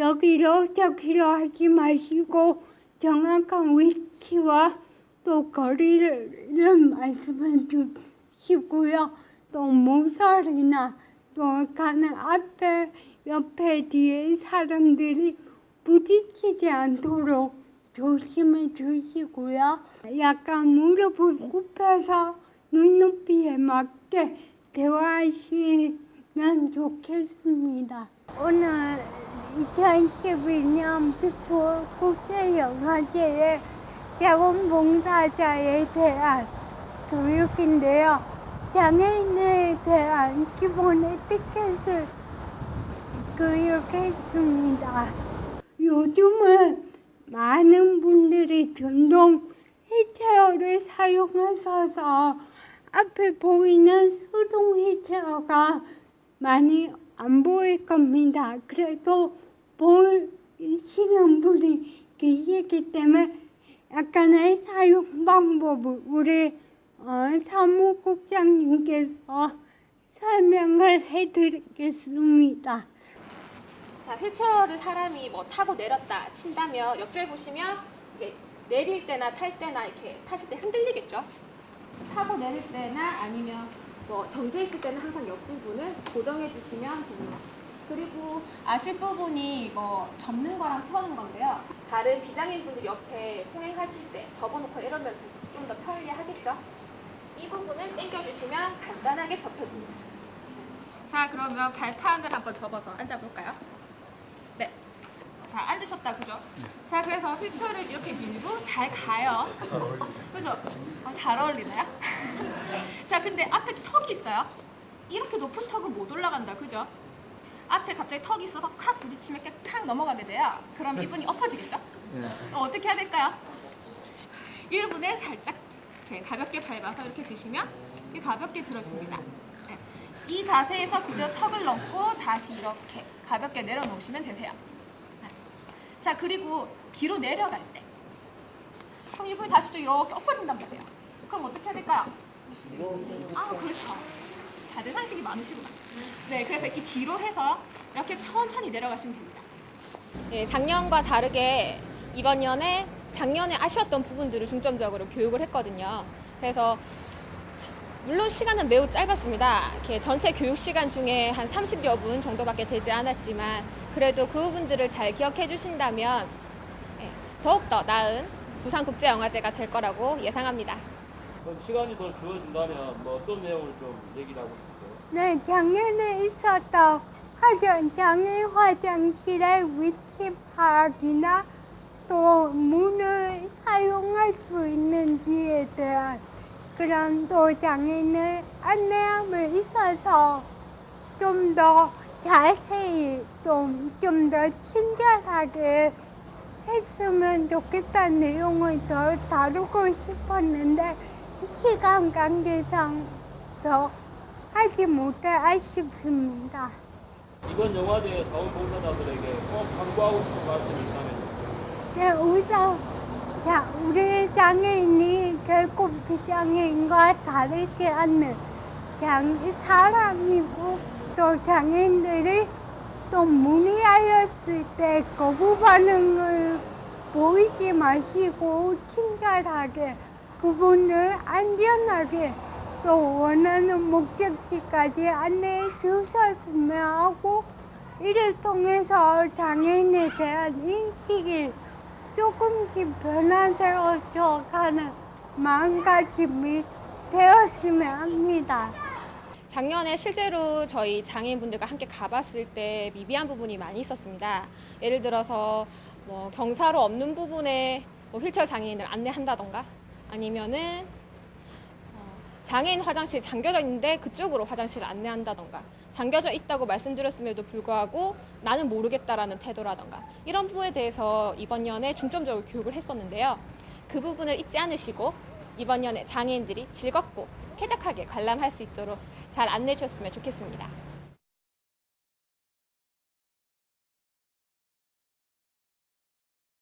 여기로 저기로 하지 마시고 정확한 위치와 또 거리를 말씀해 주시고요. 또 모서리나 또 가는 앞에 옆에 뒤에 사람들이 부딪히지 않도록 조심해 주시고요. 약간 무릎을 굽혀서 눈높이에 맞게 대화하시면 좋겠습니다. 오늘 2011년 비포 국제영화제의 자원봉사자에 대한 교육인데요. 장애인에 대한 기본 에티켓을 교육했습니다. 요즘은 많은 분들이 전동 휠체어를 사용하셔서 앞에 보이는 수동 휠체어가 많이 안 보일 겁니다. 그래도 보이시는 분이 계시기 때문에 약간의 사용 방법을 우리 어, 사무국장님께서 설명을 해드리겠습니다. 자, 휠체어를 사람이 뭐 타고 내렸다 친다면 옆쪽에 보시면 이게 내릴 때나 탈 때나 이렇게 타실 때 흔들리겠죠? 타고 내릴 때나 아니면 뭐 정지해 있을 때는 항상 옆 부분을 고정해 주시면 됩니다. 그리고 아실 부분이 뭐 접는 거랑 펴는 건데요. 다른 비장애인 분들 옆에 통행하실 때 접어놓고 이러면 좀 더 편리하겠죠? 이 부분을 당겨주시면 간단하게 접혀집니다. 자, 그러면 발판을 한번 접어서 앉아볼까요? 네. 자, 앉으셨다, 그죠? 자, 그래서 휠체어를 이렇게 밀고 잘 가요. 그죠? 어, 잘 어울리나요? 자, 근데 앞에 턱이 있어요. 이렇게 높은 턱은 못 올라간다, 그죠? 앞에 갑자기 턱이 있어서 칵 부딪히면 이렇게 탁 넘어가게 돼요. 그럼 이분이 엎어지겠죠? 어, 어떻게 해야 될까요? 이 부분에 살짝 이렇게 가볍게 밟아서 이렇게 드시면 이렇게 가볍게 들어줍니다. 네. 이 자세에서 그저 턱을 넘고 다시 이렇게 가볍게 내려놓으시면 되세요. 네. 자 그리고 뒤로 내려갈 때 그럼 이분이 다시 또 이렇게 엎어진단 말이에요. 그럼 어떻게 해야 될까요? 아 그렇죠. 다들 상식이 많으시구나. 네, 그래서 이렇게 뒤로 해서 이렇게 천천히 내려가시면 됩니다. 예, 작년과 다르게 이번 년에 작년에 아쉬웠던 부분들을 중점적으로 교육을 했거든요. 그래서 자, 물론 시간은 매우 짧았습니다. 이렇게 전체 교육 시간 중에 한 30여 분 정도밖에 되지 않았지만 그래도 그 부분들을 잘 기억해 주신다면 예, 더욱더 나은 부산국제영화제가 될 거라고 예상합니다. 그럼 시간이 더 주어진다면 뭐 어떤 내용을 좀 얘기를 하고 싶으세요? 네, 작년에 있었던 화장, 장애 화장실의 위치 파악이나 또 문을 사용할 수 있는지에 대한 그런 또 장애인을 안내함에 있어서 좀 더 자세히 좀 좀 더 친절하게 했으면 좋겠다는 내용을 더 다루고 싶었는데 시간 관계상 더 하지 못해 아쉽습니다. 이번 영화제 자원봉사자들에게 꼭 강구하고 싶은 말씀이 있다면 네, 우선 자, 우리 장애인이 결코 비장애인과 다르지 않는 장, 사람이고 또 장애인들이 또 문의하였을 때 거부 반응을 보이지 마시고 친절하게 그분을 안전하게 또 원하는 목적지까지 안내해 주셨으면 하고 이를 통해서 장애인에 대한 인식이 조금씩 변화되어 가는 마음가짐이 되었으면 합니다. 작년에 실제로 저희 장애인분들과 함께 가봤을 때 미비한 부분이 많이 있었습니다. 예를 들어서 뭐 경사로 없는 부분에 뭐 휠체어 장애인을 안내한다던가 아니면은 어, 장애인 화장실 잠겨져 있는데 그쪽으로 화장실을 안내한다던가 잠겨져 있다고 말씀드렸음에도 불구하고 나는 모르겠다라는 태도라던가 이런 부분에 대해서 이번 년에 중점적으로 교육을 했었는데요. 그 부분을 잊지 않으시고 이번 년에 장애인들이 즐겁고 쾌적하게 관람할 수 있도록 잘 안내해 주셨으면 좋겠습니다.